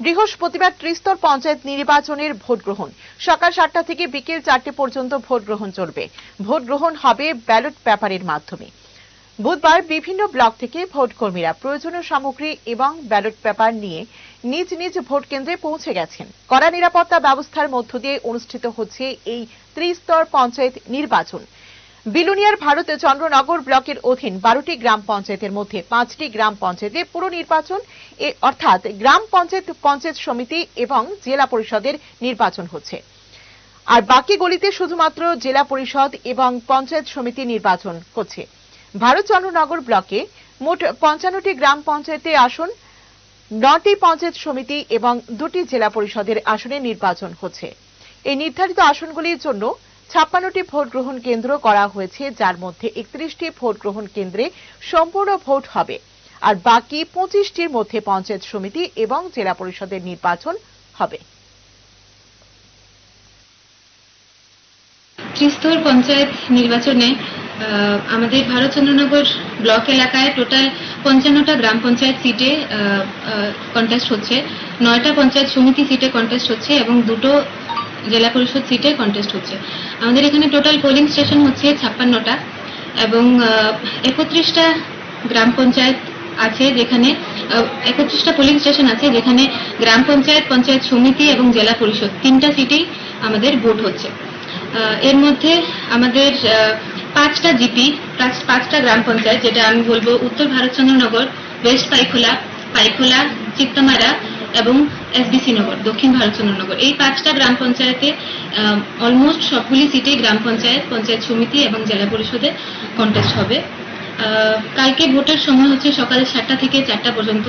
বৃহস্পতিবার ত্রিস্তর পঞ্চায়েত নির্বাচনের ভোট গ্রহণ সকাল সাতটা থেকে বিকেল চারটে পর্যন্ত ভোট গ্রহণ চলবে। ভোট গ্রহণ হবে ব্যালট পেপারের মাধ্যমে। বুধবার বিভিন্ন ব্লক থেকে ভোট কর্মীরা প্রয়োজনীয় সামগ্রী এবং ব্যালট পেপার নিয়ে নিজ নিজ ভোট কেন্দ্রে পৌঁছে গেছেন। কড়া নিরাপত্তা ব্যবস্থার মধ্য দিয়ে অনুষ্ঠিত হচ্ছে এই ত্রিস্তর পঞ্চায়েত নির্বাচন। বিলুনিয়ার ভারত চন্দ্রনগর ব্লকের অধীন বারোটি গ্রাম পঞ্চায়েতের মধ্যে পাঁচটি গ্রাম পঞ্চায়েতে পুরো নির্বাচন এ, অর্থাৎ গ্রাম পঞ্চায়েত পঞ্চায়েত সমিতি এবং জেলা পরিষদের নির্বাচন হচ্ছে। আর বাকি গলিতে শুধুমাত্র জেলা পরিষদ এবং পঞ্চায়েত সমিতি নির্বাচন হচ্ছে। ভারত চন্দ্রনগর ব্লকে মোট পঞ্চান্নটি গ্রাম পঞ্চায়েতে আসন, নটি পঞ্চায়েত সমিতি এবং দুটি জেলা পরিষদের আসনে নির্বাচন হচ্ছে। এই নির্ধারিত আসনগুলির জন্য ছাপ্পান্নটি ভোট গ্রহণ কেন্দ্র করা হয়েছে, যার মধ্যে একত্রিশটি ভোট গ্রহণ কেন্দ্রে সম্পূর্ণ ভোট হবে। আর বাকি পঁচিশটির মধ্যে পঞ্চায়েত সমিতি এবং জেলা পরিষদের নির্বাচন হবে। ত্রিস্তর পঞ্চায়েত নির্বাচনে আমাদের ভারতচন্দ্রনগর ব্লক এলাকায় টোটাল পঞ্চান্নটা গ্রাম পঞ্চায়েত সিটে কন্টেস্ট হচ্ছে। নয়টা পঞ্চায়েত সমিতি সিটে কন্টেস্ট হচ্ছে এবং দুটো জেলা পরিষদ সিটে কন্টেস্ট হচ্ছে। আমাদের এখানে টোটাল পোলিং স্টেশন হচ্ছে ছাপ্পান্নটা এবং একত্রিশটা গ্রাম পঞ্চায়েত আছে যেখানে একত্রিশটা পোলিং স্টেশন আছে যেখানে গ্রাম পঞ্চায়েত পঞ্চায়েত সমিতি এবং জেলা পরিষদ তিনটা সিটেই আমাদের ভোট হচ্ছে। এর মধ্যে আমাদের পাঁচটা জিপি পাঁচটা গ্রাম পঞ্চায়েত, যেটা আমি বলব উত্তর ভারতচন্দ্রনগর ওয়েস্ট পাইখোলা পাইখোলা, চিত্তমারা এবং এসবিসি নগর, দক্ষিণ ভারতচন্দ্রনগর এই পাঁচটা গ্রাম পঞ্চায়েতে অলমোস্ট সবগুলি সিটে গ্রাম পঞ্চায়েত পঞ্চায়েত সমিতি এবং জেলা পরিষদে কন্টেস্ট হবে। কালকে ভোটের সময় হচ্ছে সকাল সাতটা থেকে চারটা পর্যন্ত।